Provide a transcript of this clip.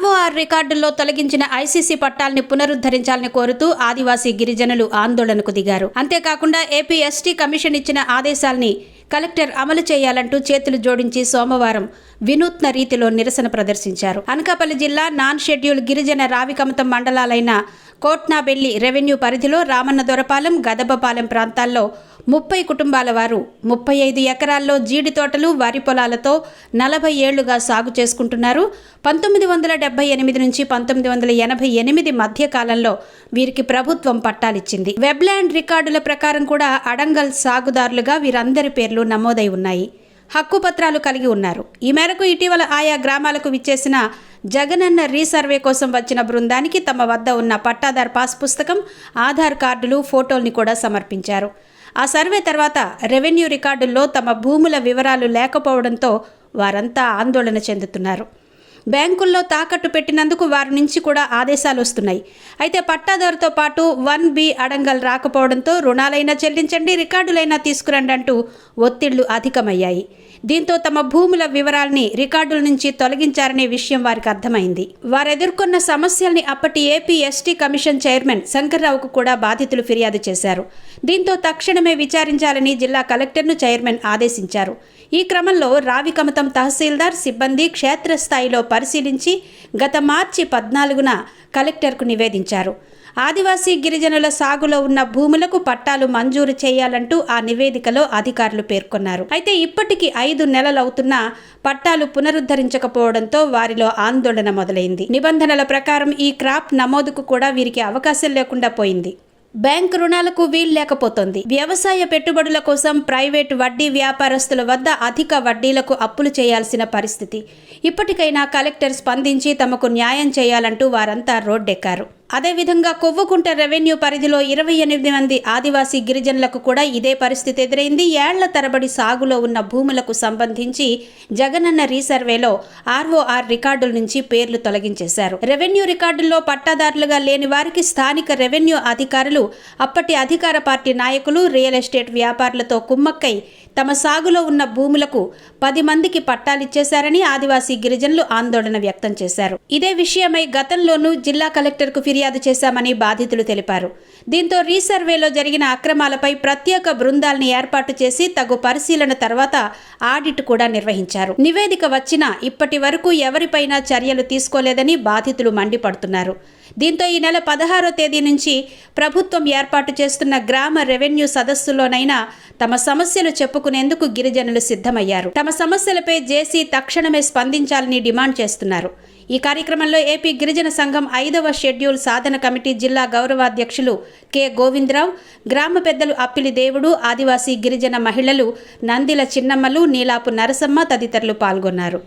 ROR రికార్డుల్లో తొలగించిన ICC పట్టాల్ని పునరుద్ధరించాలని కోరుతూ ఆదివాసీ గిరిజనులు ఆందోళనకు దిగారు. అంతేకాకుండా ఏపీ ఎస్టీ కమిషన్ ఇచ్చిన ఆదేశాల్ని కలెక్టర్ అమలు చేయాలంటూ చేతులు జోడించి సోమవారం వినూత్న రీతిలో నిరసన ప్రదర్శించారు. అనకాపల్లి జిల్లా నాన్ షెడ్యూల్ గిరిజన రావికమతం మండలాలైన కోట్నాబెల్లి రెవెన్యూ పరిధిలో రామన్న దొరపాలెం గదబపాలెం ప్రాంతాల్లో ముప్పై కుటుంబాల వారు ముప్పై ఐదు ఎకరాల్లో జీడి తోటలు వరి పొలాలతో నలభై ఏళ్ళుగా సాగు చేసుకుంటున్నారు. పంతొమ్మిది వందల డెబ్బై ఎనిమిది నుంచి పంతొమ్మిది వందల ఎనభై ఎనిమిది మధ్య కాలంలో వీరికి ప్రభుత్వం పట్టాలిచ్చింది. వెబ్ల్యాండ్ రికార్డుల ప్రకారం కూడా అడంగల్ సాగుదారులుగా వీరందరి పేర్లు నమోదై ఉన్నాయి. హక్కుపత్రాలు కలిగి ఉన్నారు. ఈ మేరకు ఇటీవల ఆయా గ్రామాలకు విచ్చేసిన జగనన్న రీసర్వే కోసం వచ్చిన బృందానికి తమ వద్ద ఉన్న పట్టాదార్ పాస్ పుస్తకం ఆధార్ కార్డులు ఫోటోల్ని కూడా సమర్పించారు. ఆ సర్వే తర్వాత రెవెన్యూ రికార్డుల్లో తమ భూముల వివరాలు లేకపోవడంతో వారంతా ఆందోళన చెందుతున్నారు. బ్యాంకుల్లో తాకట్టు పెట్టినందుకు వారి నుంచి కూడా ఆదేశాలు వస్తున్నాయి. అయితే పట్టాదారుతో పాటు వన్ బి అడంగల్ రాకపోవడంతో రుణాలైనా చెల్లించండి రికార్డులైనా తీసుకురండి అంటూ ఒత్తిళ్ళు అధికమయ్యాయి. దీంతో తమ భూముల వివరాల్ని రికార్డుల నుంచి తొలగించారనే విషయం వారికి అర్థమైంది. వారు ఎదుర్కొన్న సమస్యల్ని అప్పటి ఏపీ ఎస్టీ కమిషన్ చైర్మన్ శంకర్రావుకు కూడా బాధితులు ఫిర్యాదు చేశారు. దీంతో తక్షణమే విచారించాలని జిల్లా కలెక్టర్ను చైర్మన్ ఆదేశించారు. ఈ క్రమంలో రావికమతం తహసీల్దార్ సిబ్బంది క్షేత్రస్థాయిలో పరిశీలించి గత మార్చి పద్నాలుగున కలెక్టర్కు నివేదించారు. ఆదివాసీ గిరిజనుల సాగులో ఉన్న భూములకు పట్టాలు మంజూరు చేయాలంటూ ఆ నివేదికలో అధికారులు పేర్కొన్నారు. అయితే ఇప్పటికి ఐదు నెలలవుతున్నా పట్టాలు పునరుద్ధరించకపోవడంతో వారిలో ఆందోళన మొదలైంది. నిబంధనల ప్రకారం ఈ క్రాప్ నమోదుకు కూడా వీరికి అవకాశం లేకుండా పోయింది. బ్యాంకు రుణాలకు వీలు లేకపోతోంది. వ్యవసాయ పెట్టుబడుల కోసం ప్రైవేటు వడ్డీ వ్యాపారస్తుల వద్ద అధిక వడ్డీలకు అప్పులు చేయాల్సిన పరిస్థితి. ఇప్పటికైనా కలెక్టర్ స్పందించి తమకు న్యాయం చేయాలంటూ వారంతా రోడ్డెక్కారు. అదేవిధంగా కొవ్వకుంట రెవెన్యూ పరిధిలో ఇరవై ఎనిమిది మంది ఆదివాసీ గిరిజనులకు కూడా ఇదే పరిస్థితి ఎదురైంది. ఏళ్ళ తరబడి సాగులో ఉన్న భూములకు సంబంధించి జగనన్న రీసర్వేలో ఆర్ఓఆర్ రికార్డుల నుంచి పేర్లు తొలగించేశారు. రెవెన్యూ రికార్డుల్లో పట్టాదారులుగా లేని వారికి స్థానిక రెవెన్యూ అధికారులు అప్పటి అధికార పార్టీ నాయకులు రియల్ ఎస్టేట్ వ్యాపారులతో కుమ్మక్కై తమ సాగులో ఉన్న భూములకు పది మందికి పట్టాలిచ్చేశారని ఆదివాసీ గిరిజనులు ఆందోళన వ్యక్తం చేశారు. ఇదే విషయమై గతంలోనూ జిల్లా కలెక్టర్కు ఫిర్యాదు చేశామని బాధితులు తెలిపారు. దీంతో రీసర్వేలో జరిగిన అక్రమాలపై ప్రత్యేక బృందాల్ని ఏర్పాటు చేసి తగు పరిశీలన తర్వాత ఆడిట్ కూడా నిర్వహించారు. నివేదిక వచ్చినా ఇప్పటి వరకు ఎవరిపైనా చర్యలు తీసుకోలేదని బాధితులు మండిపడుతున్నారు. దీంతో ఈ నెల పదహారో తేదీ నుంచి ప్రభుత్వం ఏర్పాటు చేస్తున్న గ్రామ రెవెన్యూ సదస్సులోనైనా తమ సమస్యలు చెప్పు చెప్పుకునేందుకు గిరిజనులు సిద్ధమయ్యారు. తమ సమస్యలపై జేసీ తక్షణమే స్పందించాలని డిమాండ్ చేస్తున్నారు. ఈ కార్యక్రమంలో ఏపీ గిరిజన సంఘం ఐదవ షెడ్యూల్ సాధన కమిటీ జిల్లా గౌరవాధ్యక్షులు కె. గోవిందరావు గ్రామ పెద్దలు అప్పిలి దేవుడు ఆదివాసీ గిరిజన మహిళలు నందిల చిన్నమ్మలు నీలాపు నరసమ్మ తదితరులు పాల్గొన్నారు.